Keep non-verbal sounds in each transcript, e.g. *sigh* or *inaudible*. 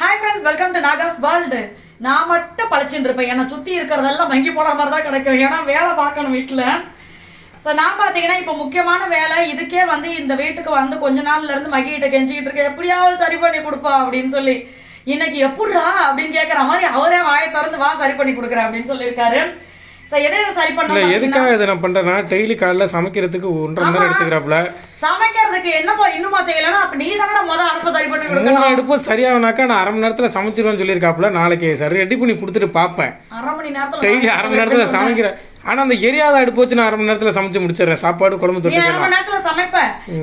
Hi friends welcome to Naga's world நான் மட்டும் பழிச்சுட்டு இருப்பேன். என்னை சுற்றி இருக்கிறதெல்லாம் வங்கி போன மாதிரி தான் கிடைக்கும். ஏன்னா வேலை பார்க்கணும் வீட்டில் ஸோ நான் பார்த்தீங்கன்னா இப்போ முக்கியமான வேலை இதுக்கே வந்து இந்த வீட்டுக்கு வந்து கொஞ்ச நாள்லேருந்து மகிட்ட கெஞ்சிக்கிட்டு இருக்கேன். எப்படியாவது சரி பண்ணி கொடுப்பா அப்படின்னு சொல்லி. இன்னைக்கு எப்படிடா அப்படின்னு கேட்குற மாதிரி அவரே வாயை திறந்து வா சரி பண்ணி கொடுக்குறேன் அப்படின்னு சொல்லியிருக்காரு. இல்லை எதுக்காக இதை நான் பண்ணுறேன்னா டெய்லி காலைல சமைக்கிறதுக்கு ஒன்றரை மணி நேரம் எடுத்துக்கிறாப்புல சமைக்கிறதுக்கு என்னப்பா இன்னுமா செய்யலைன்னா அப்போ நீ தானடா முதல் அனுப்ப சரி பண்ணி மூணு அடுப்பும் சரியாகனாக்கா நான் அரை மணி நேரத்தில் சமைச்சிருவேன்னு சொல்லியிருக்காப்புல நாளைக்கு சரி ரெடி பண்ணி கொடுத்துட்டு பார்ப்பேன். அரை மணி நேரத்தில் டெய்லி அரை மணி நேரத்தில் சமைக்கிறேன். ஆனால் அந்த எரியாத அடுப்பு வச்சு நான் அரை மணி நேரத்தில் சமைச்சு முடிச்சிடுறேன். சாப்பாடு குழம்பு தொட்டு அரை மணி நேரத்துல சமைப்ப.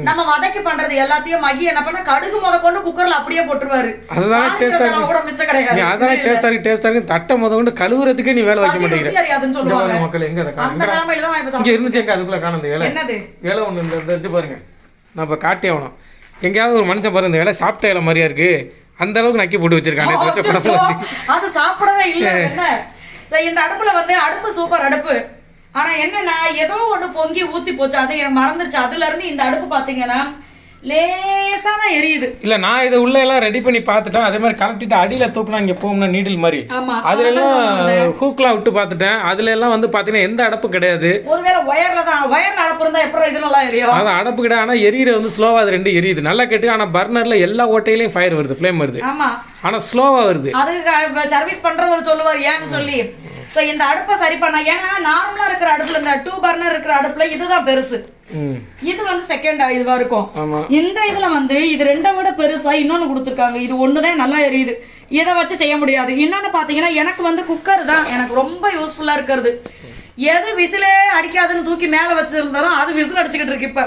நம்ம வதக்கி பண்றது எல்லாத்தையும் மகி என்ன பண்ண கடுகு முத கொண்டு குக்கர்ல அப்படியே போட்டுருவாரு. அதுதானே தாளிக்கிற டேஸ்டா செலவு கூட மிச்சம் கிடையாது. அதானே டேஸ்டாக இருக்கு டேஸ்டாக இருக்கு. தட்டை முத கொண்டு கழுவுறதுக்கே நீ வேலை வைக்க மாட்டேங்கிற. மக்கள் எங்க இங்கே இருந்துச்சு எங்க அதுக்குள்ளே காணும் இந்த இலை. என்னது? ஒன்று இந்த இது பாருங்க. நான் இப்போ காட்டி ஆகணும். எங்கேயாவது ஒரு மனுஷன் பாருங்க இந்த இலை சாப்பிட்ட இலை மாதிரியா இருக்கு. அந்த அளவுக்கு நக்கி போட்டு வச்சிருக்காங்க அது சாப்பிடவே இல்ல சரி இந்த அடுப்பில் வந்து அடுப்பு சூப்பர் அடுப்பு. ஆனால் என்னென்னா ஏதோ ஒன்று பொங்கி ஊற்றி போச்சு. அது எனக்கு மறந்துருச்சு. அதுலேருந்து இந்த அடுப்பு பார்த்தீங்கன்னா லேசா தான் எரியுது. இல்ல நான் இதை உள்ள எல்லாம் ரெடி பண்ணி பார்த்துட்டேன். அதே மாதிரி கலட்டிட்டு அடியில தூக்குனா இங்க போகும்னா நீடில் மாதிரி. அதுல எல்லாம் ஹூக்லாம் விட்டு பார்த்துட்டேன். அதுல எல்லாம் வந்து பாத்தீங்கன்னா எந்த அடப்பும் கிடையாது. ஒருவேளை ஒயர்ல தான் ஒயர்ல அடுப்பு இருந்தா எப்பறம் இது நல்லா எரியும்? அது அடப்பு கிடையாது. ஆனா எரியிற வந்து ஸ்லோவா அது ரெண்டு எரியுது. நல்லா கேட்டு ஆனா பர்னர்ல எல்லா ஓட்டையிலையும் ஃபயர் வருது ஃப்ளேம் வருது. ஆமா. ஆனா ஸ்லோவா வருது. அது சர்வீஸ் பண்றவர் சொல்லுவார் ஏன்னு சொல்லி. ஸோ இந்த அடுப்பை சரி பண்ண ஏன்னா நார்மலா இருக்கிற அடுப்புல இந்த டூ பர்னர் இருக்கிற அடுப்புல இதுதான் பெருசு. இது வந்து செகண்ட் இதுவா இருக்கும். இந்த இதுல வந்து இது ரெண்டை விட பெருசா இன்னொன்னு கொடுத்துருக்காங்க. இது ஒண்ணுதான் நல்லா எரியுது. இதை வச்சு செய்ய முடியாது. இன்னொன்னு பாத்தீங்கன்னா எனக்கு வந்து குக்கர் தான் எனக்கு ரொம்ப யூஸ்ஃபுல்லா இருக்கிறது. எது விசிலே அடிக்காதுன்னு தூக்கி மேல வச்சிருந்தாலும் அது விசில் அடிச்சுக்கிட்டு இருக்கு இப்ப.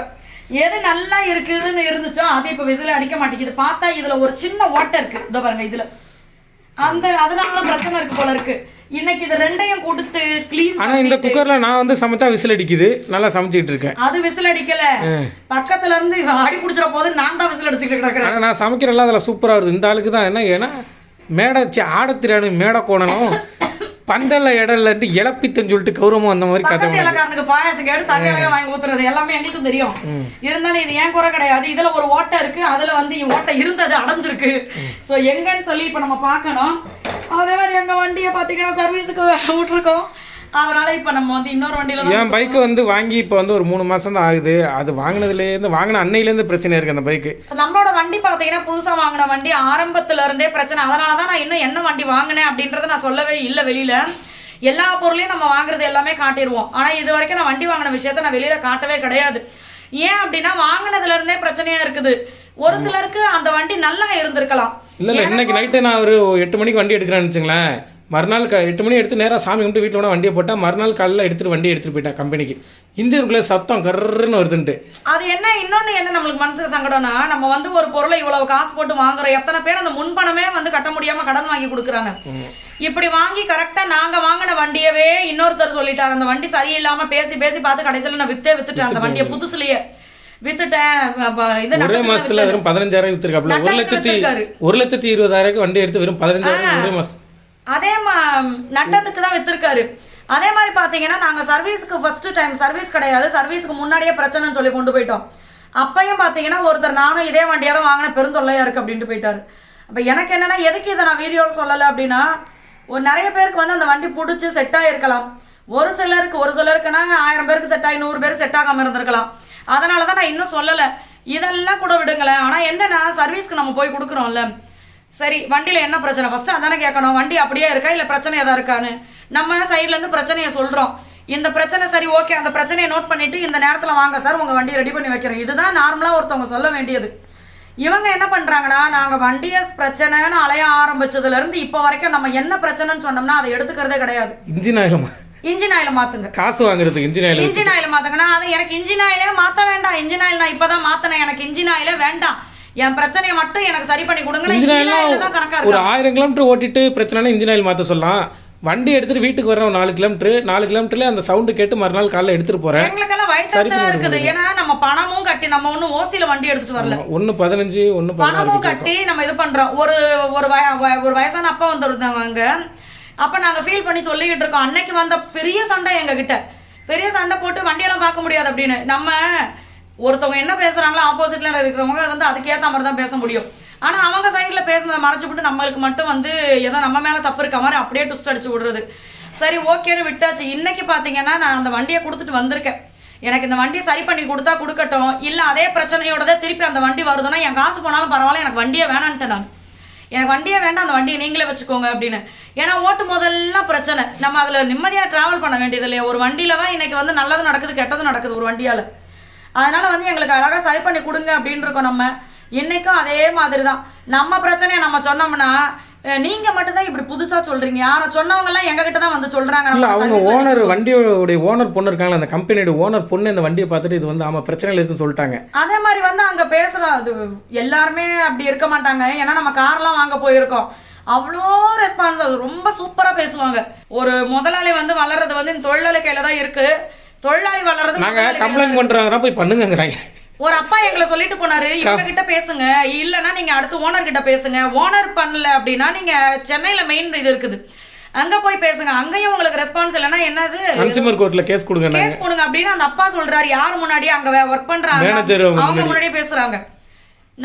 எது நல்லா இருக்குதுன்னு இருந்துச்சோ அது இப்ப விசில் அடிக்க மாட்டேங்குது. பார்த்தா இதுல ஒரு சின்ன ஓட்டை இருக்கு. இதோ பாருங்க இதுல. அந்த அதனால பிரச்சனை இருக்கு போல இருக்கு. இன்னைக்கு இது ரெண்டையும் கொடுத்து க்ளீன் ஆனா இந்த குக்கர்ல நான் வந்து சமைச்சா விசில் அடிக்குது. நல்லா சமைச்சிட்டு இருக்கேன். அது விசில் அடிக்கல. பக்கத்துல இருந்து அடி பிடிச்சிட போது நான் தான் விசில் அடிச்சுக்கிட்டு கிடக்குறேன். ஆனா நான் சமைக்கிறெல்லாம் அதில் சூப்பரா வருது. இந்த ஆளுக்கு தான் என்ன ஏன்னா மேடை சி ஆடத்திரானு மேடை கோணனும் பந்தல்ல இடம்லன்ட்டு இழப்பித்தன்னு சொல்லிட்டு கௌரவம் அந்த மாதிரி கதை இலக்காரனுக்கு பாயாசம் கேட்டு தண்ணியாக வாங்கி ஊத்துறது எல்லாமே எங்களுக்கும் தெரியும். இருந்தாலும் இது ஏன் குறை கிடையாது? இதுல ஒரு ஓட்டை இருக்கு. அதுல வந்து ஓட்டை இருந்தது அடைஞ்சிருக்கு. சோ எங்கன்னு சொல்லி இப்ப நம்ம பார்க்கணும். அதே மாதிரி எங்க வண்டியை பாத்தீங்கன்னா சர்வீஸுக்கு விட்டுருக்கோம். அதனால இப்ப நம்ம வந்து இன்னொரு வண்டியில என் பைக்கு வந்து வாங்கி இப்போ வந்து ஒரு மூணு மாசம் தான் ஆகுது. அது வாங்கினதுலேருந்து வாங்கின அன்னையிலேருந்து பிரச்சனை இருக்கு அந்த பைக்கு. நம்மளோட வண்டி பாத்தீங்கன்னா புதுசா வாங்கின வண்டி ஆரம்பத்துல இருந்தே பிரச்சனை. அதனால தான் நான் இன்னும் என்ன வண்டி வாங்கினேன் அப்படின்றத நான் சொல்லவே இல்லை வெளியில. எல்லா பொருளையும் நம்ம வாங்குறது எல்லாமே காட்டிடுவோம் ஆனா இது வரைக்கும் நான் வண்டி வாங்கின விஷயத்த நான் வெளியில காட்டவே கிடையாது. ஏன் அப்படின்னா வாங்கினதுல இருந்தே பிரச்சனையா இருக்குது. ஒரு சிலருக்கு அந்த வண்டி நல்லா இருந்திருக்கலாம். இல்லை இன்னைக்கு நைட்டு நான் ஒரு எட்டு மணிக்கு வண்டி எடுக்கிறேன்னு வச்சுங்களேன். மறுநாள் க எட்டு மணி எடுத்து நேராக சாமி கும்பிட்டு வீட்டில் வண்டியை போட்டால் மறுநாள் காலையில் எடுத்துகிட்டு வண்டியை எடுத்துகிட்டு போயிட்டேன் கம்பெனிக்கு. இன்ஜினுக்குள்ளே சத்தம் கர்ன்னு வருதுன்ட்டு. அது என்ன இன்னொன்னு என்ன நம்மளுக்கு மனசுக்கு சங்கடம்னா நம்ம வந்து ஒரு பொருளை இவ்வளவு காசு போட்டு வாங்குறோம். எத்தனை பேர் அந்த முன்பணமே வந்து கட்ட முடியாம கடன் வாங்கி கொடுக்குறாங்க. இப்படி வாங்கி கரெக்டா நாங்க வாங்கின வண்டியவே இன்னொருத்தர் சொல்லிட்டாரு. அந்த வண்டி சரியில்லாம பேசி பேசி பார்த்து கடைசியில நான் வித்தே வித்துட்டேன். அந்த வண்டியை புதுசுலயே வித்துட்டேன். ஒரே மாசத்துல வெறும் பதினஞ்சாயிரம் வித்துருக்காப்புல ஒரு லட்சத்தி. ஒரு லட்சத்தி இருபதாயிரம் வண்டி எடுத்து வெறும் பதினஞ்சாயிரம் ஒரே மாசம். அதே மா நட்டத்துக்கு தான் விற்றுருக்காரு அதே மாதிரி பார்த்தீங்கன்னா நாங்கள் சர்வீஸுக்கு ஃபர்ஸ்ட் டைம் சர்வீஸ் கிடையாது. சர்வீஸுக்கு முன்னாடியே பிரச்சனைன்னு சொல்லி கொண்டு போயிட்டோம். அப்பையும் பார்த்தீங்கன்னா ஒருத்தர் நானும் இதே வண்டியால் வாங்கின பெருந்தொல்லையா இருக்குது அப்படின்ட்டு போயிட்டார். அப்போ எனக்கு என்னென்னா எதுக்கு இதை நான் வீடியோவில் சொல்லலை அப்படின்னா ஒரு நிறைய பேருக்கு வந்து அந்த வண்டி பிடிச்சி செட் ஆகிருக்கலாம் ஒரு சிலருக்கு ஒரு சிலருக்குன்னா ஆயிரம் பேருக்கு செட் ஆகி நூறு பேருக்கு செட் ஆகாமல் இருந்திருக்கலாம். அதனால தான் நான் இன்னும் சொல்லலை. இதெல்லாம் கூட விடுங்களேன். ஆனால் என்னென்னா சர்வீஸ்க்கு நம்ம போய் கொடுக்குறோம்ல. சரி வண்டியில என்ன பிரச்சனை? ஃபர்ஸ்ட் அதானே கேட்கணும். வண்டி அப்படியே இருக்கா இல்ல பிரச்சனை ஏதா இருக்கான்னு? நம்ம சைடுல இருந்து பிரச்சனையை சொல்றோம். இந்த பிரச்சனை சரி ஓகே அந்த பிரச்சனையை நோட் பண்ணிட்டு இந்த நேரத்துல வாங்க சார் உங்க வண்டியை ரெடி பண்ணி வைக்கிறேன். இதுதான் நார்மலா ஒருத்தவங்க சொல்ல வேண்டியது. இவங்க என்ன பண்றாங்கன்னா நாங்க வண்டியை பிரச்சனைன்னு அலைய ஆரம்பிச்சதுல இருந்து இப்போ வரைக்கும் நம்ம என்ன பிரச்சனைன்னு சொன்னோம்னா அதை எடுத்துக்கிறதே கிடையாது. இன்ஜின் ஆயிரம் இன்ஜின் ஆயில மாத்துங்க. காசு வாங்குறதுக்கு இன்ஜின் ஆயில் இன்ஜின் ஆயில் மாத்துங்கன்னா அது எனக்கு இன்ஜின் ஆயிலே மாத்த வேண்டாம். இன்ஜின் ஆயில் நான் இப்பதான் மாத்தினேன். எனக்கு இன்ஜின் ஆயிலே வேண்டாம். என் பிரச்சனையை மட்டும் எனக்கு சரி பண்ணி கொடுங்க ஒரு ஆயிரம் கிலோமீட்டர் ஓட்டிட்டு பிரச்சனைனா இன்ஜின் ஆயில் மாற்ற சொல்லலாம். வண்டி எடுத்துட்டு வீட்டுக்கு வரேன் ஒரு நாலு கிலோமீட்டர் நாலு கிலோமீட்டர்ல அந்த சவுண்டு கேட்டு மறுநாள் காலைல எடுத்துட்டு போறேன். எங்களுக்கெல்லாம் வயசாச்சலா இருக்குது. ஏன்னா நம்ம பணமும் கட்டி நம்ம ஒண்ணும் ஓசியில வண்டி எடுத்துட்டு வரல. ஒன்று பதினஞ்சு ஒன்று பணமும் கட்டி நம்ம இது பண்றோம். ஒரு ஒரு வய ஒரு வயசான அப்பா வந்திருந்தாங்க அப்ப நாங்க ஃபீல் பண்ணி சொல்லிக்கிட்டு இருக்கோம். அன்னைக்கு வந்த பெரிய சண்டை எங்க கிட்ட பெரிய சண்டை போட்டு வண்டியெல்லாம் பார்க்க முடியாது அப்படின்னு. நம்ம ஒருத்தவங்க என்ன பேசுறாங்களோ ஆப்போசிட்ல இருக்கிறவங்க வந்து அதுக்கேற்ற மாதிரி தான் பேச முடியும். ஆனால் அவங்க சைடில் பேசுனதை மறைச்சிவிட்டு நம்மளுக்கு மட்டும் வந்து ஏதோ நம்ம மேலே தப்பு இருக்க மாதிரி அப்படியே ட்விஸ்ட் அடிச்சு விடுறது. சரி ஓகேன்னு விட்டாச்சு. இன்னைக்கு பார்த்தீங்கன்னா நான் அந்த வண்டியை கொடுத்துட்டு வந்திருக்கேன். எனக்கு இந்த வண்டியை சரி பண்ணி கொடுத்தா கொடுக்கட்டும். இல்லை அதே பிரச்சனையோட தான் திருப்பி அந்த வண்டி வருதுன்னா என் காசு போனாலும் பரவாயில்ல எனக்கு வண்டியே வேணான்ட்டு நான். எனக்கு வண்டியே வேண்டாம் அந்த வண்டியை நீங்களே வச்சுக்கோங்க அப்படின்னு. ஏன்னா ஓட்டும் போதெல்லாம் பிரச்சனை. நம்ம அதில் நிம்மதியாக ட்ராவல் பண்ண வேண்டியது இல்லையா ஒரு வண்டியில தான் இன்றைக்கி வந்து நல்லது நடக்குது கெட்டது நடக்குது ஒரு வண்டியால். அதனால வந்து எங்களுக்கு அழகாக சரி பண்ணி கொடுங்க அப்படின்னு இருக்கோம் நம்ம. இன்னைக்கும் அதே மாதிரி தான் நம்ம பிரச்சனையை நம்ம சொன்னோம்னா நீங்க மட்டும்தான் இப்படி புதுசா சொல்றீங்க. யாரை சொன்னவங்க எல்லாம் எங்க கிட்ட தான் வந்து சொல்றாங்க. இல்லை அவங்க ஓனர் வண்டியோடைய ஓனர் பொண்ணு இருக்காங்களா அந்த கம்பெனியோட ஓனர் பொண்ணு இந்த வண்டியை பார்த்துட்டு இது வந்து ஆமாம் பிரச்சனைகள் இருக்குன்னு சொல்லிட்டாங்க. அதே மாதிரி வந்து அங்க பேசுற அது எல்லாருமே அப்படி இருக்க மாட்டாங்க. ஏன்னா நம்ம கார்லாம் வாங்க போயிருக்கோம். அவ்வளோ ரெஸ்பான்ஸ் அது ரொம்ப சூப்பரா பேசுவாங்க. ஒரு முதலாளி வந்து வளர்றது வந்து இந்த தொழிலாளி கையில தான் இருக்கு. தொழிலாளி வளர்றது கையில கம்ப்ளைண்ட் பண்ணுறாங்க போய் பண்ணுங்கங்கிறாங்க. ஒரு அப்பா எங்களை சொல்லிட்டு போனாரு. இவங்க கிட்ட பேசுங்க. இல்லைன்னா நீங்க அடுத்து ஓனர் கிட்ட பேசுங்க. ஓனர் பண்ணல அப்படின்னா நீங்க சென்னையில மெயின் இது இருக்குது. அங்க போய் பேசுங்க. அங்கேயும் உங்களுக்கு ரெஸ்பான்ஸ் இல்லைன்னா என்னது? கன்சியூமர் கோர்ட்டில் கேஸ் கொடுங்க கேஸ் போடுங்க அப்படின்னு அந்த அப்பா சொல்றாரு. யார் முன்னாடி அங்க ஒர்க் பண்றாங்க? அவங்க அவங்க முன்னாடி. முன்னாடியே பேசுறாங்க.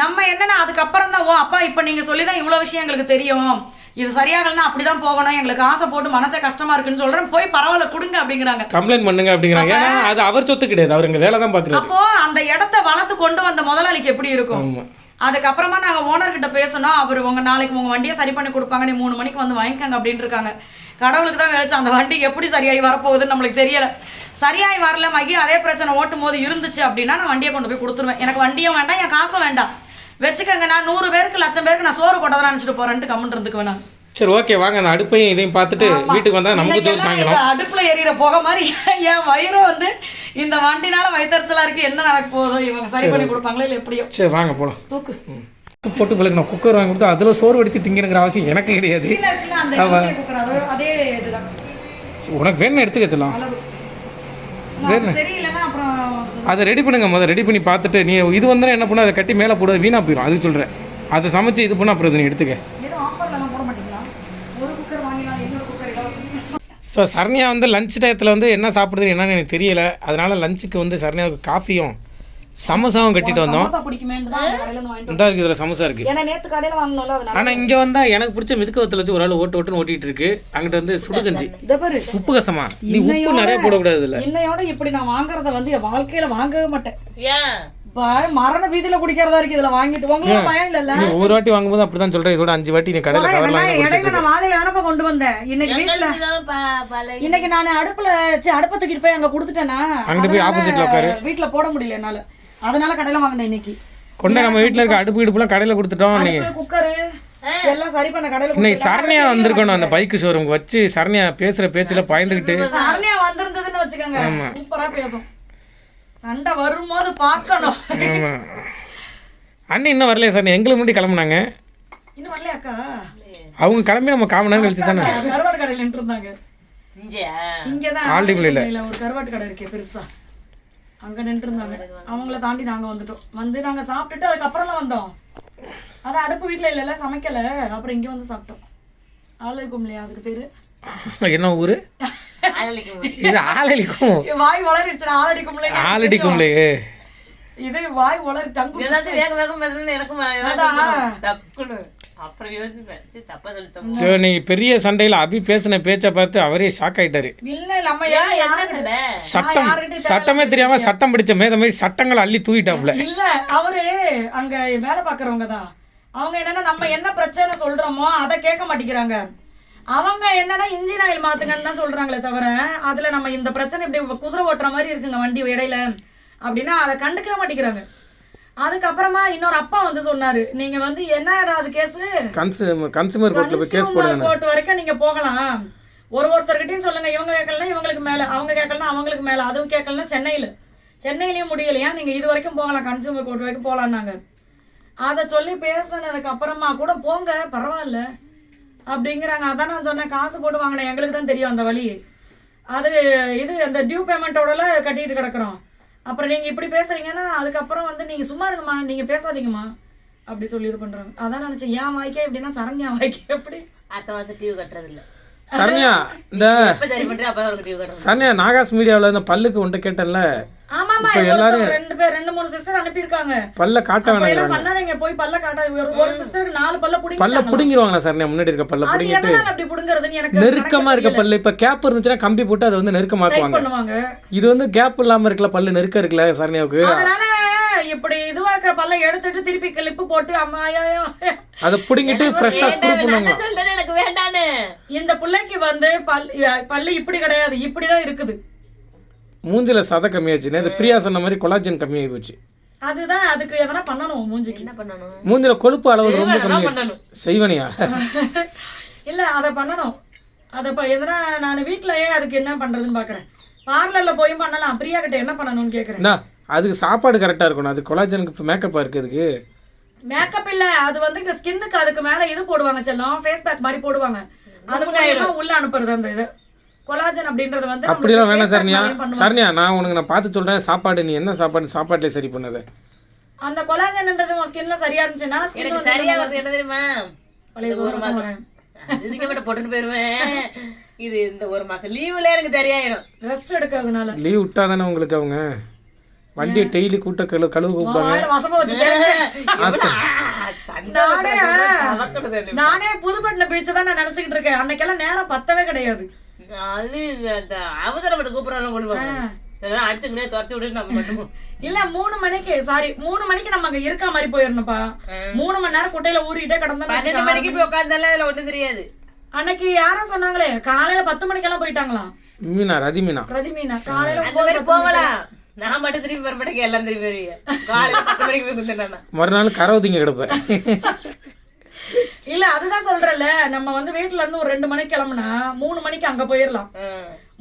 நம்ம என்னன்னா அதுக்கப்புறம் தான் ஓ அப்பா இப்ப நீங்க சொல்லி தான் இவ்வளவு விஷயம் எங்களுக்கு தெரியும். இது சரியாகலன்னா அப்படிதான் போகணும். எங்களுக்கு ஆசை போட்டு மனசே கஷ்டமா இருக்குன்னு சொல்றேன். போய் பரவாயில்ல கொடுங்க அப்படிங்கிறாங்க. கம்ப்ளைண்ட் பண்ணுங்க அப்படிங்கிறாங்க. ஏன்னா அது அவர் சொத்து கிடையாது அவர் இங்கே வேலை தான் பார்க்குறாரு அப்போ அந்த இடத்த வளர்த்து கொண்டு வந்த முதலாளிக்கு எப்படி இருக்கும்? அதுக்கப்புறமா நாங்க ஓனர் கிட்ட பேசணும். அவர் உங்க நாளைக்கு உங்க வண்டியை சரி பண்ணி கொடுப்பாங்க. நீ மூணு மணிக்கு வந்து வாங்கிக்கங்க அப்படின்னு இருக்காங்க. கடவுளுக்கு தான் வெளிச்சம் அந்த வண்டி எப்படி சரியாகி வரப்போகுதுன்னு நம்மளுக்கு தெரியல. சரியாகி வரல மகி அதே பிரச்சனை ஓட்டும் போது இருந்துச்சு அப்படின்னா நான் வண்டியை கொண்டு போய் கொடுத்துருவேன். எனக்கு வண்டியும் வேண்டாம் என் காசும் வேண்டாம். வச்சுக்கோங்க நான் நூறு பேருக்கு லட்சம் பேருக்கு நான் சோறு போட்டதான் நினச்சிட்டு போறேன்ட்டு கம்முன்னு இருந்துக்கு வேணாம் சரி ஓகே வாங்க அந்த அடுப்பையும் இதையும் பார்த்துட்டு வீட்டுக்கு வந்தால் நமக்கு சோறு தாங்கிடும் அடுப்புல எரியிற புகை மாதிரி *laughs* என் வயிறும் வந்து இந்த வண்டினால வயிற்றுச்சலா இருக்கு என்ன நடக்க போதோ இவங்க சரி பண்ணி கொடுப்பாங்களோ இல்லை எப்படியோ? சரி வாங்க போகலாம் தூக்கு. போட்டு பிள்ளைக்கு நான் குக்கர் வாங்கி கொடுத்தா அதில் சோறு வடித்து திங்கணுங்கிற அவசியம் எனக்கு கிடையாது. அதோ- உனக்கு வேணும் எடுத்துக்க சொல்லலாம் அளவு நான் சரியில்லைன்னா அப்புறம் அதை ரெடி பண்ணுங்க முதல்ல ரெடி பண்ணி பார்த்துட்டு நீ இது வந்தால் என்ன பண்ண அதை கட்டி மேலே போட வீணாக போயிடும் அது சொல்கிறேன் அதை சமைச்சு இது பண்ண அப்புறம் நீ எடுத்துக்க. ஸோ சரண்யா வந்து லஞ்ச் டயத்தில் வந்து என்ன சாப்பிடுதுன்னு என்னன்னு எனக்கு தெரியல. அதனால லஞ்சுக்கு வந்து சரண்யாவுக்கு காஃபியும் சமோசாவும் கட்டிட்டு வந்தோம். இந்த இருக்குது இதில் சமோசா இருக்குது ஏன்னா நேத்து கடையில வாங்கினோம்ல அதனால ஆனால் இங்கே வந்தால் எனக்கு பிடிச்ச மிதுக்கவத்தில் வச்சு ஒரு ஆள் ஓட்டு ஓட்டுன்னு ஓட்டிகிட்டு இருக்கு. அங்கிட்ட வந்து சுடுகஞ்சி. இதை பாரு. உப்பு கசமா. நீ உப்பு நிறைய போடக்கூடாது இதில். இன்னையோட இப்படி நான் வாங்குறத வந்து என் வாழ்க்கையில வாங்கவே மாட்டேன். ஏன்? மரண பீதியில குடிக்கிறதா இருக்கு இதுல வாங்கிட்டு. உங்களுக்கு பயம் இல்லல்ல? நீ ஒரு வாட்டி வாங்கும்போது அப்படி தான் சொல்கிறேன் இதோட அஞ்சு வாட்டி நீ கடையில் கவரில் வாங்கி வெங்காயம் குடிச்சிட்டு இடையில நான் வாழையில தானப்பா கொண்டு வந்தேன். இன்னைக்கு பழகி. இன்னைக்கு நான் அடுப்புல அடுப்பை தூக்கிட்டு போய் அங்க கொடுத்துட்டேனா? அங்கிட்டு போய் opposite ல உட்காரு. வீட்டுல போட முடியல என்னால. அதனால கடையில வாங்கினேன் இன்னைக்கு. கொண்டே நம்ம வீட்டில் இருக்க அடுப்பு இடுப்புலாம் கடையில் கொடுத்துட்டோம் நீ குக்கரு எல்லாம் சரி பண்ண கடையில இன்னைக்கு சரண்யா வந்திருக்கணும் அந்த பைக்கு ஷோரூம்க்கு வச்சு சரண்யா பேசுகிற பேச்சில் பயந்துக்கிட்டு சரண்யா வந்திருந்ததுன்னு வச்சுக்கோங்க. சூப்பரா பேசும். சண்டை வரும்போது பார்க்கணும். ஆமாம் அண்ணன் இன்னும் வரலையா சார் எங்களுக்கு முன்னாடி கிளம்புனாங்க. இன்னும் வரலையாக்கா அவங்க கிளம்பி நம்ம காமன் நேரம் கழிச்சு தானே? கருவாட்டு கடையில நின்று இருந்தாங்க இங்கயா? இங்கதான் ஆல்டிமலையில. ஒரு கருவாட்டு கடை இருக்கே பெருசா. அங்க நின்று இருந்தாங்க அவங்கள தாண்டி நாங்க வந்துட்டோம். வந்து நாங்க சாப்பிட்டுட்டு அதுக்கப்புறம் வந்தோம். அதான் அடுப்பு வீட்ல இல்லைல்ல சமைக்கல. அப்புறம் இங்க வந்து சாப்பிட்டோம். ஆள் இருக்கும் இல்லையா அதுக்கு பேரு? என்ன ஊர். இது ஆளலிக்கும் ஏ, வாய் வளரிடுச்சு ஆளடிக்கும் ஆளடிக்கும்லையே இது வாய் வளரி தங்கு ஏதாச்சும் வேக வேகம் பேசணும்னு அப்புறம் யோசிப்பேன் சரி, தப்பா சொல்லிட்டோம். ஸோ நீ பெரிய சண்டையில் அபி பேசின பேச்சை பார்த்து அவரே ஷாக் ஆயிட்டாரு. இல்ல நம்ம ஏன் என்ன யாருக்கிட்ட- சட்டம் சட்டமே தெரியாம சட்டம் பிடிச்ச மேத மாதிரி சட்டங்களை அள்ளி தூக்கிட்டாப்புல. இல்ல அவரு அங்க வேலை பாக்குறவங்க தான். அவங்க என்னன்னா நம்ம என்ன பிரச்சனை சொல்றோமோ அதை கேட்க மாட்டேங்கிறாங்க. அவங்க என்னன்னா இன்ஜின் ஆயில் மாத்துங்கன்னு தான் சொல்றாங்களே தவிர அதுல நம்ம இந்த பிரச்சனை இப்படி குதிரை ஓட்டுற மாதிரி இருக்குங்க வண்டி இடையில அப்படின்னா அதை கண்டுக்கவே மாட்டேங்கிறாங்க. அதுக்கப்புறமா இன்னொரு அப்பா வந்து சொன்னாரு நீங்க வந்து என்னடா அது கேஸு? கன்சூமர் கன்சூமர் கோர்ட்டில் போய் கேஸ் போடுங்க கோர்ட் வரைக்கும் நீங்க போகலாம். ஒரு ஒருத்தர்கிட்டயும் சொல்லுங்க இவங்க கேட்கலனா இவங்களுக்கு மேல அவங்க கேட்கலனா அவங்களுக்கு மேல அதுவும் கேட்கலனா சென்னையில. சென்னையிலயும் முடியலையா? நீங்க இது வரைக்கும் போகலாம் கன்சூமர் கோர்ட் வரைக்கும் போகலான்னாங்க அதை சொல்லி பேசுனதுக்கு அப்புறமா கூட போங்க பரவாயில்ல. அப்படிங்கிறாங்க. அதான் நான் சொன்னேன் காசு போட்டு வாங்கினேன். எங்களுக்கு தான் தெரியும் அந்த வழி. அது இது அந்த டியூ பேமெண்ட்டோடல கட்டிட்டு கிடக்குறோம். அப்புறம் நீங்கள் இப்படி பேசுறீங்கன்னா அதுக்கப்புறம் வந்து நீங்கள் சும்மா இருங்கம்மா நீங்கள் பேசாதீங்கம்மா. அப்படி சொல்லி இது பண்ணுறாங்க அதான் நினச்சேன் ஏன் வாய்க்கே எப்படின்னா சரண்யா வாய்க்கே எப்படி? அடுத்த மாசம் டியூ கட்டுறதில்ல. சரண்யா இந்த சரண்யா நாகாஸ் மீடியாவில் இந்த பல்லுக்கு உன்ட்ட கேட்டேன்ல. ஆமாமா ஒருத்தர் ரெண்டு பேர் ரெண்டு மூணு சிஸ்டர் அனுப்பியிருக்காங்க. பல்ல காட்ட வேணாம் பண்ணாதீங்க போய் பல்ல காட்டாது. ஒரு ஒரு சிஸ்டருக்கு நாலு பல்ல புடிங்க பல்ல பிடுங்கிருவாங்களா சரண்யா? முன்னாடி இருக்க பல்ல பிடுங்கிட்டு அப்படி எனக்கு நெருக்கமா இருக்க பல்லு. இப்ப கேப் இருந்துச்சுன்னா கம்பி போட்டு அதை வந்து நெருக்கமாக்குவாங்க. பண்ணுவாங்க. இது வந்து கேப் இல்லாம இருக்கல பல்லு நெருக்க இருக்குல்ல சரண்யாவுக்கு? அதனால இப்படி இதுவா இருக்கிற பல்ல எடுத்துட்டு திருப்பி கிளிப்பு போட்டு அம்மா ஐயோ, ஐயோ, ஐயோ. அதை பிடுங்கிட்டு ஃப்ரெஷ்ஷா ஸ்க்ரூ பண்ணுவாங்க எனக்கு வேண்டான்னு. இந்த பிள்ளைக்கு வந்து பல் பல்லு இப்படி கிடையாது இப்படிதான் இருக்குது. மூஞ்சில சதை கம்மியாச்சு நேற்று பிரியா சொன்ன மாதிரி கொலாஜன் கம்மியாகி போச்சு. அதுதான் அதுக்கு எதனா பண்ணணும் மூஞ்சிக்கு. என்ன பண்ணணும்? மூஞ்சில கொழுப்பு அளவு ரொம்ப கம்மியாச்சு. பண்ணணும். செய்வனியா? *laughs* இல்ல அதை பண்ணணும். அதை இப்போ எதனா நான் வீட்லயே அதுக்கு என்ன பண்றதுன்னு பாக்குறேன். பார்லர்ல போய் பண்ணலாம். பிரியா கிட்ட என்ன பண்ணணும்னு கேக்குறேன். அதுக்கு சாப்பாடு கரெக்டாக இருக்கணும். அது கொலாஜனுக்கு மேக்கப்பாக இருக்குது அதுக்கு. மேக்கப் இல்ல. அது வந்து இங்க ஸ்கின்னுக்கு அதுக்கு மேல இது போடுவாங்க செல்லம். ஃபேஸ் பேக் மாதிரி போடுவாங்க. அது மூலமா உள்ள அனுப்புறது அந்த இது. கொலாஜன் அப்படின்றது வந்து அப்படிலாம் வேணாம் சரண்யா. சரண்யா நான் உனக்கு நான் பார்த்து சொல்கிறேன் சாப்பாடு நீ என்ன சாப்பாடு சாப்பாட்டிலே சரி பண்ணது? அந்த கொலாஜன்ன்றது உன் ஸ்கின்ல சரியா இருந்துச்சுன்னா ஸ்கின் சரியா வருது. என்ன தெரியுமா? பழைய ஒரு மாசம். இதுக்கு மட்டும் போட்டுட்டு போயிருவேன். இது இந்த ஒரு மாசம். லீவுல எனக்கு சரியாயிடும் ரெஸ்ட் எடுக்கிறதுனால லீவ் விட்டா தானே உங்களுக்கு அவங்க? வண்டியை டெய்லி கூட்ட கழு கழுவு கூப்பிடுவாங்க. நானே புதுப்பட்டின பீச் தான் நான் நினைச்சுக்கிட்டு இருக்கேன். அன்னைக்கெல்லாம் நேரம் பத்தவே கிடையாது. அவசரப்பட்டு கூப்பிடறாங்க அடிச்சுக்கினே துரத்தி விட்டு நம்ம மட்டும். இல்ல மூணு மணிக்கு சாரி மூணு மணிக்கு நம்ம அங்க இருக்க மாதிரி போயிடணும்ப்பா மூணு மணி நேரம் குட்டையில ஊறிட்டே பன்னெண்டு கிடந்தா மணிக்கு போய் உட்காந்தால அதுல ஒண்ணும் தெரியாது. அன்னைக்கு யாரும் சொன்னாங்களே காலையில பத்து மணிக்கெல்லாம் போயிட்டாங்களாம். மீனா ரதி மீனா. ரதி மீனா காலையில போகலாம். நான் மட்டும் திரும்பி வர மாட்டேங்க எல்லாம் திரும்பி வருவீங்க. காலையில பத்து மணிக்கு போய் மறுநாள் கரவதிங்க கிடப்பேன் இல்ல அதுதான் சொல்றேன்ல நம்ம வந்து வீட்டுல இருந்து ஒரு ரெண்டு மணிக்கு கிளம்புனா மூணு மணிக்கு அங்க போயிடலாம்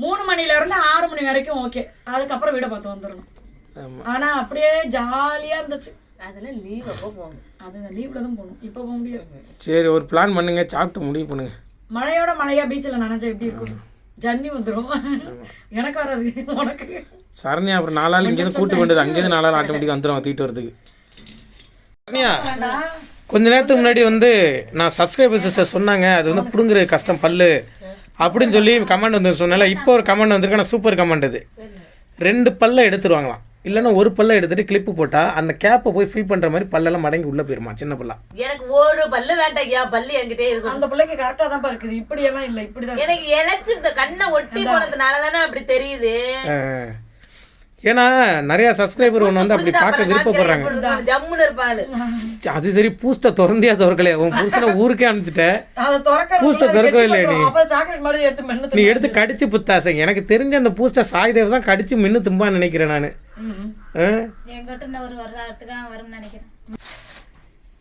மூணு மணில இருந்து ஆறு மணி வரைக்கும் ஓகே. அதுக்கப்புறம் வீட பார்த்து வந்துடணும் ஆமா. ஆனா அப்படியே ஜாலியா இருந்துச்சு. அதெல்லாம் லீவ் அப்போ போகணும். அது லீவ்ல தான் போகணும். இப்ப போக முடியாது. சரி ஒரு பிளான் பண்ணுங்க சாப்பிட்டு முடிவு பண்ணுங்க. மழையோட மழையா பீச்சில் நனைஞ்சா எப்படி இருக்கும்? ஜன்னி வந்துடும் எனக்கு வராது உனக்கு. சரண்யா அப்புறம் நாலாள் இங்கேருந்து கூட்டு கொண்டது அங்கேருந்து நாலாள் ஆட்டோமேட்டிக்காக வந்துடும் தூக்கிட்டு வரதுக்கு சரண்யா கொஞ்ச நேரத்துக்கு முன்னாடி வந்து நான் சப்ஸ்கிரைபர்ஸ் சொன்னாங்க அது வந்து பிடுங்குற கஷ்டம் பல்லு. அப்படின்னு சொல்லி கமெண்ட் வந்து சொன்னால இப்போ ஒரு கமெண்ட் வந்திருக்கு ஆனால் சூப்பர் கமெண்ட் இது ரெண்டு பல்ல எடுத்துருவாங்களாம். இல்லைன்னா ஒரு பல்ல எடுத்துட்டு கிளிப்பு போட்டால் அந்த கேப்பை போய் ஃபில் பண்ணுற மாதிரி பல்லெல்லாம் மடங்கி உள்ளே போயிருமா சின்ன பல்லா? எனக்கு ஒரு பல்லு வேண்டாம் ஐயா பல்லு என்கிட்டே இருக்கும் அந்த பிள்ளைக்கு கரெக்டா தான் இருக்குது. இப்படி எல்லாம் இல்ல இப்படிதான் எனக்கு இழைச்சு இந்த கண்ணை ஒட்டி போனதுனால தானே அப்படி தெரியுது. ஏன்னா நிறையா சப்ஸ்கிரைபர் ஒன்று வந்து அப்படி பார்க்க விருப்பப்படுறாங்க. ஜம்முன்னு இருப்பாளு. அது சரி பூஸ்ட்டை திறந்தியா திறக்கலையா? உன் புருஷனை ஊருக்கே அனுப்பிச்சிட்ட. அதை திறக்க பூஸ்ட்டை திறக்கவே இல்லை நீ? அப்புறம் சாக்லேட் மாதிரி எடுத்து மென்னு நீ எடுத்து கடிச்சு புத்தாசை. எனக்கு தெரிஞ்ச அந்த பூஸ்ட்டை சாய்தேவ் தான் கடிச்சு மின்னு தும்பான்னு நினைக்கிறேன் நான்.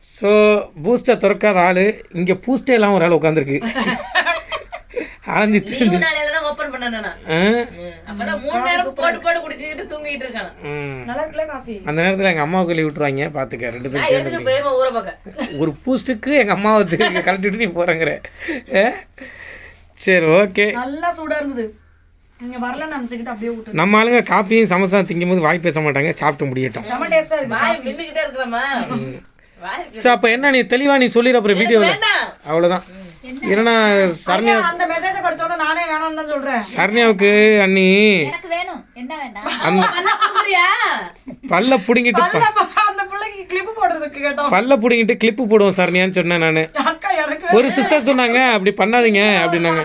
ஸோ பூஸ்ட்டை திறக்காத ஆள் இங்கே பூஸ்டே இல்லாமல் ஒரு ஆள் உட்காந்துருக்கு ஆனந்தி தெரிஞ்சு லீவு நாளையில தான் ஓபன் பண்ணேன் நான் ஆ? அப்பதான் மூணு நேரம் போட்டு போட்டு குடிச்சிட்டு தூங்கிட்டு இருக்கான் ம். நல்லா இருக்குல்ல காஃபி அந்த நேரத்தில் எங்கள் அம்மாவுக்கு லீவ் விட்டுருவாங்க பார்த்துக்க ரெண்டு பேரும் எதுக்கு ஒரு பூஸ்ட்டுக்கு எங்கள் அம்மாவை கழட்டி விட்டு நீ போகிறேங்கிற சரி ஓகே நல்லா சூடா இருந்தது நீங்க வரலன்னு நினைச்சுக்கிட்டு அப்படியே விட்டு நம்ம ஆளுங்க காப்பியும் சமோசா திங்கும் போது வாய் பேச மாட்டாங்க சாப்பிட்டு முடியட்டும். செம டேஸ்டா இருக்கு. வாய் மின்னுகிட்டே இருக்கிறமா? வாய் ஸோ அப்போ என்ன நீ தெளிவாக நீ சொல்லிடு அப்புறம் வீடியோவில் அவ்வளோதான் ஏன்னா சரண்யா அந்த மெசேஜ படிச்சோட நானே வேணாம்னு தான் சொல்றேன். சரண்யாவுக்கு அண்ணி. எனக்கு வேணும். என்ன வேண்டாம்? பல்ல குடுக்குறியா பல்ல பிடுங்கிட்டு அந்த அந்த பிள்ளைக்கு கிளிப் போடுறதுக்கு கேட்டோம். பல்ல பிடுங்கிட்டு கிளிப்பு போடுவோம் சரண்யான்னு சொன்னேன் நான். அக்கா எனக்கு ஒரு சிஸ்டர் சொன்னாங்க அப்படி பண்ணாதீங்க அப்படின்னாங்க.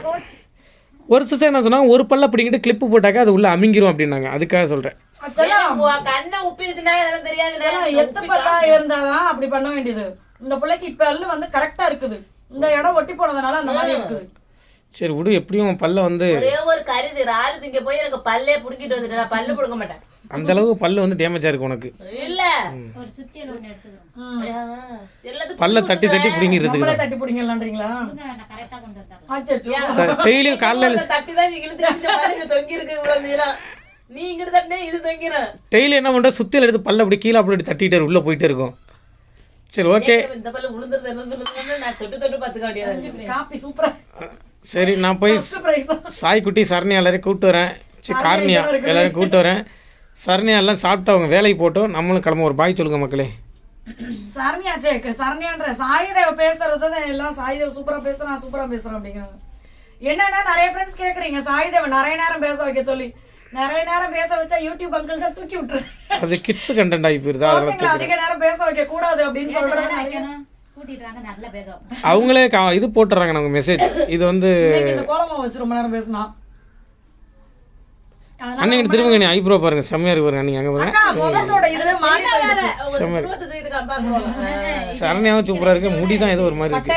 ஒரு சிஸ்டர் என்ன சொன்னாங்க ஒரு பல்ல பிடிங்கிட்டு கிளிப்பு போட்டாக்க அது உள்ள அமிங்கிரும் அப்படின்னாங்க. அதுக்காக சொல்கிறேன் உன் கண்ணை உப்பிடுச்சுன்னா இதெல்லாம் செல்லம், எத்து பல்லா இருந்தாதான் அப்படி பண்ண வேண்டியது. இந்த பிள்ளைக்கு இப்ப வந்து கரெக்டா இருக்குது. இந்த இடம் ஒட்டி போனதுனால அந்த மாதிரி இருக்குது. சரி விடு எப்படியும் பல்ல வந்து ஒரே ஒரு கருது. ராலு திங்க போய் எனக்கு பல்லே புடுங்கிட்டு வந்துட்டு நான் பல்லு புடுங்க மாட்டேன். அந்த அளவுக்கு பல்லு வந்து டேமேஜாக இருக்கு உனக்கு. இல்ல. பல்ல தட்டி தட்டி பிடிங்கிறதுக்கு நம்மளே தட்டி ஆச்சோ டெய்லியும் காலைல தட்டி தான் இழுத்து பாருங்க தொங்கி இருக்கு இவ்வளவு மீறம் நீ இங்கிட்டு தட்டினே இது தொங்கிரும் டெய்லி என்ன பண்ணுற சுத்தியில் எடுத்து பல்ல அப்படி கீழே அப்படி தட்டிட்டு உள்ளே போயிட்டே இருக்கும். சரி ஓகே இந்த பல்லு விழுந்துருது என்ன நான் தொட்டு தொட்டு பார்த்துக்க வேண்டியது காப்பி சூப்பரா சரி நான் போய் சாய்க்குட்டி சரண்யா எல்லாரையும் கூப்பிட்டு வரேன். சரி காரணியா எல்லாரையும் கூப்பிட்டு வரேன். சரண்யா எல்லாம் சாப்பிட்டு அவங்க வேலைக்கு போட்டோம். நம்மளும் கிளம்ப ஒரு பாய் சொல்லுங்க மக்களே. சரண்யா சே சரண்யான்ற சாயிதேவ பேசுறது தான் எல்லாம் சாயிதேவ சூப்பரா பேசுறான் சூப்பரா பேசுறான் அப்படிங்கிறாங்க. என்னன்னா நிறைய ஃப்ரெண்ட்ஸ் கேக்குறீங்க சாய்தேவன் நிறைய நேரம் பேச வைக்க சொல்லி. நிறைய நேரம் பேச வச்சா யூடியூப் அங்கிள் தான் தூக்கி விட்டுரு. அது கிட்ஸ் கண்டென்ட் ஆகி போயிருதா அதிக நேரம் பேச வைக்க கூடாது அப்படின்னு சொல்றாங்க. அவங்களே கா- இது போட்டுறாங்க நமக்கு மெசேஜ் இது வந்து கோலமா வச்சு ரொம்ப நேரம் பேசினா. அன்னைக்கு திரும்பங்க நீ ஐப்ரோ பாருங்க. செம்மையா இருக்கு பாருங்க நீங்க அங்க பாருங்க. அக்கா முகத்தோட இதுல மாறி போயிடுச்சு. இருபத்தஞ்சு இதுக்கு பாக்குறோம் சரண்யாவும் சூப்பரா இருக்கு. முடி தான் ஏதோ ஒரு மாதிரி இருக்கு.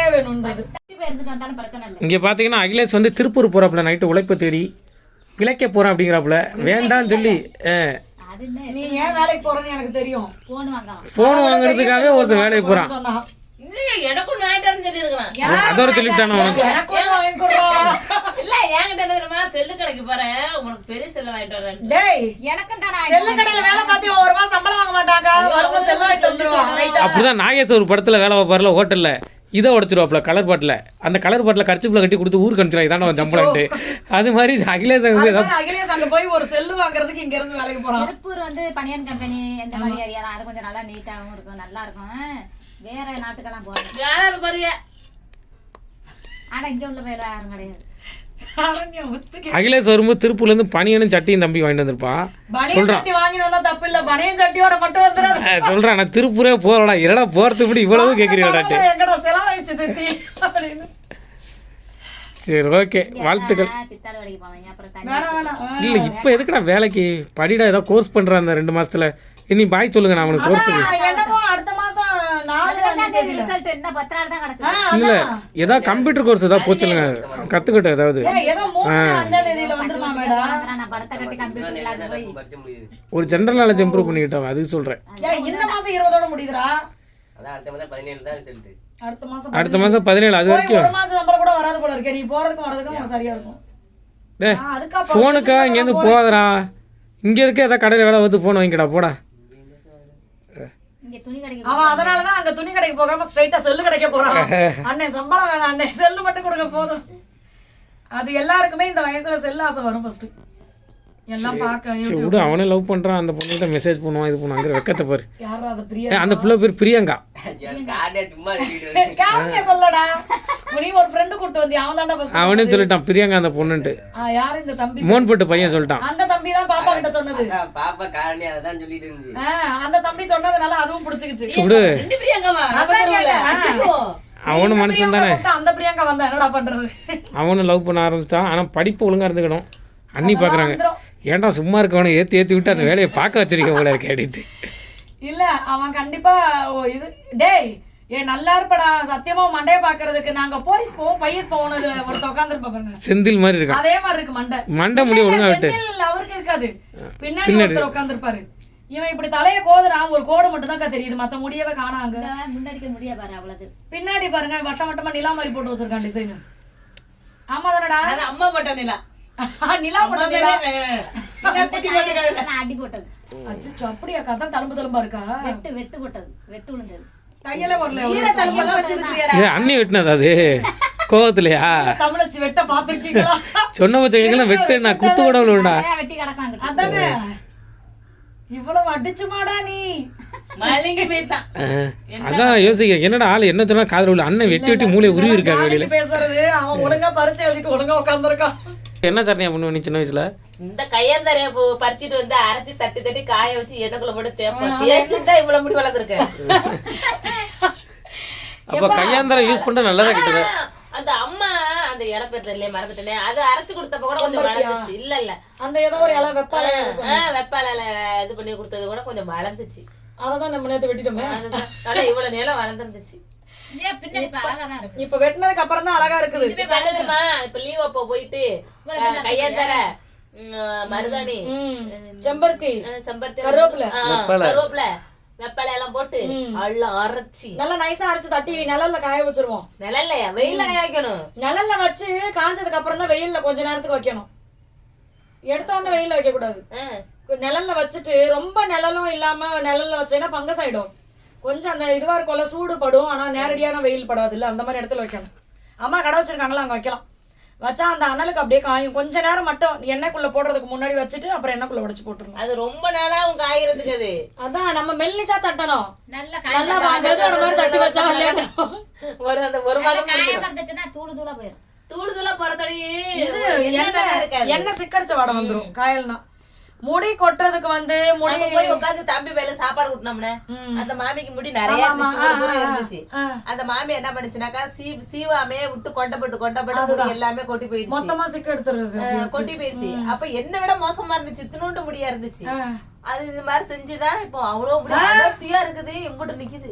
இங்க பாத்தீங்கன்னா அகிலேஷ் வந்து திருப்பூர் போறாப்புல நைட்டு உழைப்பு தேடி பிழைக்க போறேன் அப்படிங்கிறாப்புல. வேண்டாம்னு சொல்லி அது என்ன நீ ஏன் வேலைக்கு போறேன்னு எனக்கு தெரியும். போன் வாங்க ஃபோன் வாங்குறதுக்காகவே ஒருத்தன் வேலைக்கு போறான். எனக்கும் வாங்கிட்டு சொல்லி இருக்கிறான் அதோட சொல்லிவிட்டானு உனக்கு? எனக்கு ஒண்ணு வாங்கி கொடுறா. இல்ல என்கிட்ட என்ன தெரியுமா? செல்லு கடைக்கு போறேன். உனக்கு பெரிய செல்லு வாங்கிட்டு வரேன். டேய் எனக்கும் தானே செல்லு கடையில வேலை பார்த்து ஒரு ரூபா சம்பளம் வாங்க மாட்டாங்க வரும்போது செல்லு வாங்கிட்டு வந்துருவான். ரைட்டா அப்படிதான் நாகேஷ் ஒரு படத்துல வேலை பார்ப்பார்ல ஹோட்டல்ல. இதை உடச்சிருவாப்ல கலர் பாட்டில் அந்த கலர் பாட்டில் கர்ச்சிப்பில் கட்டி கொடுத்து ஊருக்கு அனுப்பிச்சிடும் இதான அவன் சம்பளம்ட்டு அது மாதிரி அகிலேஷ் ஏதாவது அகிலேஷ் அங்க போய் ஒரு செல்லு வாங்குறதுக்கு இங்க இருந்து வேலைக்கு போறான். திருப்பூர் வந்து பனியன் கம்பெனி இந்த மாதிரி ஏரியா அது கொஞ்சம் நல்லா நீட்டாகவும் இருக்கும் நல்லா இருக்கும். வேற நாட்டுக்கெல்லாம் போகணும் யாராவது பாருங்க? ஆனா இங்க உள்ள பேர் யாரும் கிடையாது. அகிலேஷ் வரும்போது திருப்பூர்லேருந்து பனியனும் சட்டியும் தம்பி வாங்கிட்டு வந்திருப்பான் அஹ் சொல்றான் நான் திருப்பூரே போறடா இரடா போறது இப்படி இவ்வளவு அப்படின்னு. சரி ஓகே. வாழ்த்துக்கள். இல்லை இப்போ எதுக்குடா வேலைக்கு? படிடா ஏதோ கோர்ஸ் பண்ணுறான் அந்த ரெண்டு மாசத்துல. இனி பாய் சொல்லுங்க நான் அவனுக்கு கோர்ஸுக்கு அதான் என்னமோ அடுத்த மாசம் நாலு அஞ்சு தேதியில ரிசல்ட் என்ன? பத்து நாள் தான் ஆ, கிடக்குது. இல்லை. ஏதாவது கம்ப்யூட்டர் கோர்ஸ் ஏதாவது. போச்சுல்லுங்க கற்றுக்கிட்டோம் ஏதாவது ஒரு ஜென்ரல் நாலேஜ் இம்ப்ரூவ் பண்ணிக்கிட்டோம் அதுக்கு சொல்கிறேன் ஏய், இந்த மாசம் இருபதோட முடியுதுடா. அடுத்த மாசம் பதினேழு அது வரைக்கும். ஒரு மாசம் நம்பர் கூட வராது போல இருக்கே. நீ போறதுக்கும் வரதுக்கும் உனக்கு சரியா இருக்கும். டே ஆ, அதுக்கா ஃபோனுக்கா இங்கேருந்து போகாதடா. இங்கே இருக்க ஏதாவது கடையில் வேலை வந்து ஃபோன் வாங்கிக்கடா போடா. கடைக்கு அவன் அதனாலதான் அங்க துணி கடைக்கு போகாம ஸ்ட்ரைட்டா செல்லு கடைக்க போறான். *laughs* அண்ணன் சம்பளம் வேணாம் அண்ணன் செல்லு மட்டும் கொடுங்க போதும். அது எல்லாருக்குமே இந்த வயசுல செல்லு ஆசை வரும் ஃபர்ஸ்ட் எல்லாம் பார்க்க சரி விடு அவனே லவ் பண்ணுறான் அந்த பொண்ணுகிட்ட மெசேஜ் பண்ணுவான் இது பண்ணுவாங்கிற வெக்கத்தை பாரு. அந்த பிள்ளை பேர் பிரியங்கா. அவன் சொல்லிட்டான் பிரியங்கா அந்த பொண்ணுன்ட்டு. யாரு இந்த தம்பி மோன் போட்டு பையன் சொல்லிட்டான். அந்த தம்பி தான் பாப்பா கிட்ட சொன்னது. பாப்பா காரணி அதான் சொல்லிட்டு இருந்துச்சு. அந்த தம்பி சொன்னதுனால அதுவும் பிடிச்சிக்கிச்சு. கேட்டேன். அவனும் மனுஷன் தானே. அந்த பிரியங்கா வந்தா என்னடா பண்றது? அவனும் லவ் பண்ண ஆரம்பிச்சிட்டான் ஆனால் படிப்பு ஒழுங்கா இருந்துக்கணும். அண்ணி பார்க்குறாங்க வந்துரும். ஏன்டா சும்மா இருக்கவனை ஏற்றி ஏற்றி விட்டு அந்த வேலையை பார்க்க வச்சிருக்க போல இருக்கு அப்படின்ட்டு. இல்ல அவன் கண்டிப்பா ஓ, இது டேய் ஏ நல்லா இருப்படா சத்தியமா மண்டைய பாக்குறதுக்கு நாங்க போலீஸ் போவோம் பையஸ் போவோம் ஒருத்த உட்காந்துருப்ப பாருங்க. செந்தில் மாதிரி இருக்கான். அதே மாதிரி இருக்கு மண்டை. மண்டை முடிய ஒழுங்கா விட்டு. அவருக்கு இருக்காது. பின்னாடி ஒருத்தர் உட்காந்துருப்பாரு இவன் இப்படி தலைய கோதுறான் ஒரு கோடு மட்டும் தான் தெரியுது. மத்த முடியவே காணாங்க. முன்னாடிக்க முடியா பாரு அவ்வளவு. பின்னாடி பாருங்க வட்ட வட்டமா நிலா மாதிரி போட்டு வச்சிருக்கான் டிசைன் ஆமா தானடா? அம்மா போட்ட நிலா. *laughs* நிலா போட்ட நிலா. குட்டி *laughs* போட்டுக்காது நான் அடி போட்டது. அச்சோ அப்படியா கதை தழும்பு தழும்பா இருக்கா? வெட்டு வெட்டு போட்டது. வெட்டு விழுந்தது கையில வரல ஈர தழும்பெல்லாம் வச்சிருக்கிறியாடா ஏ அண்ணி வெட்டினது அது. கோவத்துலையா? தமிழச்சி வெட்ட பாத்திருக்கீங்களா சொன்ன பச்சைக்கெல்லாம் வெட்டு நான் குத்து கூட விழுண்டா ஏன் வெட்டி கிடக்காங்க அதானே. இவ்வளவு அடிச்சுமாடா நீ. மலிங்கி போய்த்தான் அதான் யோசிக்க என்னடா ஆள் என்ன சொன்னா காதல் உள்ள அண்ணன் வெட்டி வெட்டி மூளையை உருவி இருக்காரு வெளியில. பேசுறது அவன் ஒழுங்கா பரிச்சை எழுதிட்டு ஒழுங்கா உட்காந்துருக்கான் என்ன சரணியா பண்ணுவ நீ சின்ன வயசுல? இந்த கையந்தரைய பறிச்சுட்டு வந்து அரைச்சி தட்டி தட்டி காய வச்சு எண்ணெய்க்குள்ள போட்டு தேப்பேன் தேய்ச்சி தான் இவ்வளவு முடி வளர்ந்துருக்கேன் அப்ப கையாந்தரம் யூஸ் பண்ண நல்லதா கிட்டது அந்த அம்மா அந்த இலை பேர் தெரியல மறந்துட்டேனே. அது அரைச்சு கொடுத்தப்ப கூட கொஞ்சம் வளர்ந்துச்சு. இல்ல இல்ல. அந்த ஏதோ ஒரு இலை வெப்பால வெப்பால இது பண்ணி கொடுத்தது கூட கொஞ்சம் வளர்ந்துச்சு. அததான் நம்ம நேத்து வெட்டிட்டோமே. அதுதான். ஆனா இவ்வளவு நேரம் வளர்ந்துருந்துச்சு. இப்ப வெட்டினதுக்கு அப்புறம் தான் அழகா இருக்குது. இப்ப லீவ் அப்போ போயிட்டு கையாந்தர மருதாணி செம்பருத்தி செம்பருத்தி கருவேப்பிலை. கருவேப்பிலை வெப்பலை எல்லாம் போட்டு எல்லாம் அரைச்சி. நல்லா நைஸா அரைச்சு தட்டி நிழல்ல காய வச்சிருவோம். நிழல்லையா? வெயில்ல காய வைக்கணும் நிழல்ல வச்சு காஞ்சதுக்கு அப்புறம் தான் வெயில்ல கொஞ்ச நேரத்துக்கு வைக்கணும். எடுத்த உடனே வெயில்ல வைக்க கூடாது. நிழல்ல வச்சுட்டு ரொம்ப நிழலும் இல்லாம நிழல்ல வச்சேன்னா பங்கஸ் ஆயிடும் கொஞ்சம் அந்த இதுவா இருக்கும்ல சூடு படும் ஆனா நேரடியான வெயில் படாது இல்ல அந்த மாதிரி இடத்துல வைக்கணும். அம்மா கடை வச்சிருக்காங்களா அங்க வைக்கலாம். வச்சா அந்த அனலுக்கு அப்படியே காயும். கொஞ்ச நேரம் மட்டும் எண்ணெய்க்குள்ள போடுறதுக்கு முன்னாடி வச்சுட்டு அப்புறம் எண்ணெய்க்குள்ள உடைச்சு போட்டுருணும் அது ரொம்ப நாளா உங்க காயறதுக்கு அது. அதான் நம்ம மெல்லிசா தட்டணும். நல்ல நல்லா வாங்குறது ஒரு மாதிரி தட்டி வச்சா ஒரு அந்த ஒரு மாதம் தூளு தூளா போயிடும் தூள் தூளா போறதோடய இது என்ன எண்ணெய் இருக்காது. எண்ணெய் சிக்கடிச்ச வாடை வந்துரும் காயல்னா. முடி கொட்டுறதுக்கு வந்து முடி போய் உட்கார்ந்து தம்பி வேலை சாப்பாடு கொடுத்தோம்னே அந்த மாமிக்கு முடி நிறைய இருந்துச்சு. அந்த மாமி என்ன பண்ணுச்சுனாக்கா சீ சீவாமே விட்டு கொண்டப்பட்டு கொண்டப்பட்டு முடி எல்லாமே கொட்டி போயிடுச்சு. மொத்தமா சிக்க எடுத்துறது கொட்டி போயிடுச்சு. அப்ப என்ன விட மோசமா இருந்துச்சு துணுண்டு முடியா இருந்துச்சு. அது இது மாதிரி செஞ்சுதான் இப்போ அவ்வளவு முடி அடர்த்தியா இருக்குது எங்கிட்ட நிக்குது.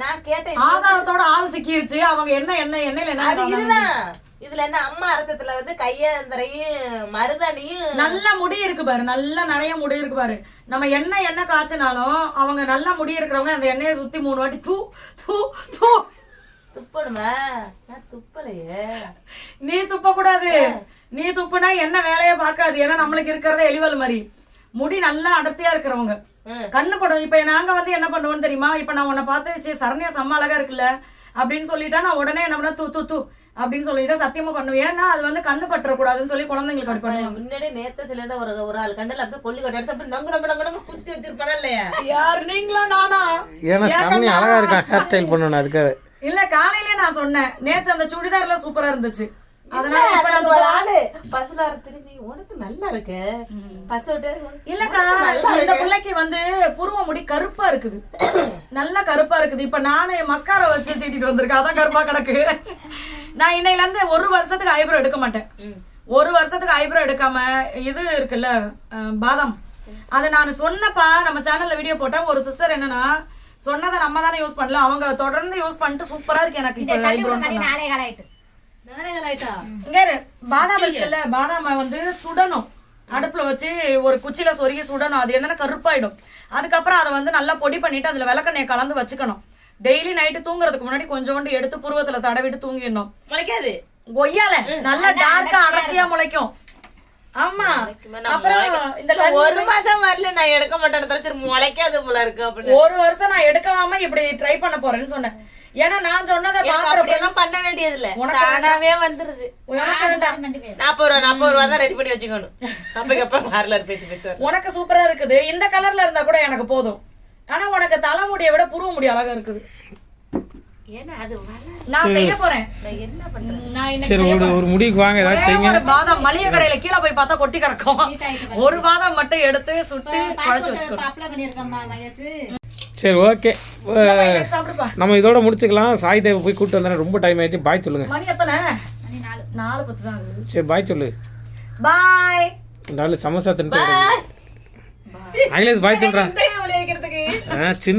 நான் கேட்டேன் ஆதாரத்தோட ஆள் சிக்கிருச்சு அவங்க என்ன என்ன எண்ணெயில என்ன? இதுதான். இதுல என்ன அம்மா அரைச்சத்துல வந்து கையந்தரையும் மருதாணியும் நல்ல முடி இருக்கு பாரு நல்ல நிறைய முடி இருக்கு பாரு. நம்ம என்ன எண்ணெய் காய்ச்சினாலும் அவங்க நல்ல முடி இருக்கிறவங்க அந்த எண்ணெயை சுத்தி மூணு வாட்டி தூ தூ தூ. துப்பணுமா? நான் துப்பலையே. நீ துப்ப கூடாது நீ துப்புனா என்ன வேலையை பார்க்காது. ஏன்னா நம்மளுக்கு இருக்கிறதே எலிவல் மாதிரி. முடி நல்லா அடர்த்தியா இருக்கிறவங்க. கண்ணு படம். இப்ப நாங்க வந்து என்ன பண்ணுவோம் தெரியுமா? இப்ப நான் உன்னை பார்த்து சரி சரண்யா செம்ம அழகா இருக்குல்ல அப்படின்னு சொல்லிட்டா நான் உடனே என்ன பண்ண தூ தூ தூ. அப்படின்னு சொல்லி இதை சத்தியமா பண்ணுவேன். ஏன்னா அது வந்து கண்ணு பற்றக்கூடாதுன்னு சொல்லி குழந்தைங்களுக்கு அப்படி பண்ணுவாங்க. முன்னாடியே நேத்து சொல்லியிருந்தா ஒரு ஒரு ஆள் கண்ணுல அப்படியே கொல்லி கட்ட எடுத்து அப்படி நங்கு நங்கு நங்கு குத்தி வச்சிருப்பானா இல்லையா? யார்? நீங்களா நானா? ஏன்னா சரண்யா அழகா இருக்கான் ஹேர் ஸ்டைல் பண்ணணும் அதுக்காக. இல்ல காலையிலே நான் சொன்னேன். நேத்து அந்த சுடிதார்ல சூப்பரா இருந்துச்சு. பிள்ளைக்கு வந்து புருவ முடி கருப்பா இருக்குது. நல்லா கருப்பா இருக்குது. இப்ப நானு மஸ்காரா வச்சு தீட்டிட்டு வந்திருக்கேன். அதான் கருப்பா கிடக்கு. நான் இன்னையில இருந்து ஒரு வருஷத்துக்கு ஐப்ரோ எடுக்க மாட்டேன். ஒரு வருஷத்துக்கு ஐப்ரோ எடுக்காம இது இருக்குல்ல பாதாம். அது நான் சொன்னப்பா நம்ம சேனல்ல வீடியோ போட்டேன். ஒரு சிஸ்டர் என்னன்னா சொன்னதை நம்ம தானே யூஸ் பண்ணல அவங்க தொடர்ந்து யூஸ் பண்ணிட்டு சூப்பரா இருக்கு எனக்கு பாதாம் இருக்குல்ல பாதாம வந்து சுடணும். அடுப்புல வச்சு ஒரு குச்சியில சொருகி சுடணும். அது என்னன்னா கருப்பாயிடும். அதுக்கப்புறம் அதை வந்து நல்லா பொடி பண்ணிட்டு அதுல விளக்கெண்ணெயை கலந்து வச்சுக்கணும். டெய்லி நைட்டு தூங்குறதுக்கு முன்னாடி கொஞ்சோண்டு எடுத்து புருவத்துல தடவிட்டு தூங்கிடணும். முளைக்காது. கொய்யால நல்லா டார்க்கா அடர்த்தியா முளைக்கும். ஆமா. அப்புறம் இந்த ஒரு மாசம் வரல நான் எடுக்க மாட்டேன் முளைக்காது போல இருக்கு ஒரு வருஷம் நான் எடுக்காம இப்படி ட்ரை பண்ண போறேன்னு சொன்னேன். ஏன்னா நான் சொன்னதை எனக்கு பாக்குற அப்படியெல்லாம் பண்ண வேண்டியது இல்ல உனக்கு தானாவே வந்துருது. உனக்கு வேண்டாம். நாற்பது ரூபா நாற்பது ரூபா தான் ரெடி பண்ணி வச்சுக்கணும். அப்ப எப்ப பார்லர் பேசி. உனக்கு சூப்பரா இருக்குது. இந்த கலர்ல இருந்தா கூட எனக்கு போதும். ஆனா உனக்கு தலைமுடியை விட புருவ முடி அழகா இருக்குது. நான் செய்ய போறேன். ஒரு ஒரு முடிக்கு வாங்க ஏதாச்சும் ஒரே செய்யுங்க. ஒரு பாதாம் மளிகை கடையில கீழே போய் பார்த்தா கொட்டி கிடக்கும். ஒரு பாதாம் மட்டும் எடுத்து சுட்டு குழைச்சு வச்சுக்கணும். சரி ஓகே நம்ம இதோட முடிச்சுக்கலாம். சாய் தேவை போய் கூப்பிட்டு வந்தேன் ரொம்ப டைம் ஆயிடுச்சு. பாய் சொல்லுங்க. மணி எத்தனை? மணி நாலு. நாலு பத்து தான் ஆகுது சரி பாய் சொல்லு. பாய் ஆளு சமோசா தின்ட்டு ஐலேஸ் பாய் ஆ, சின்ன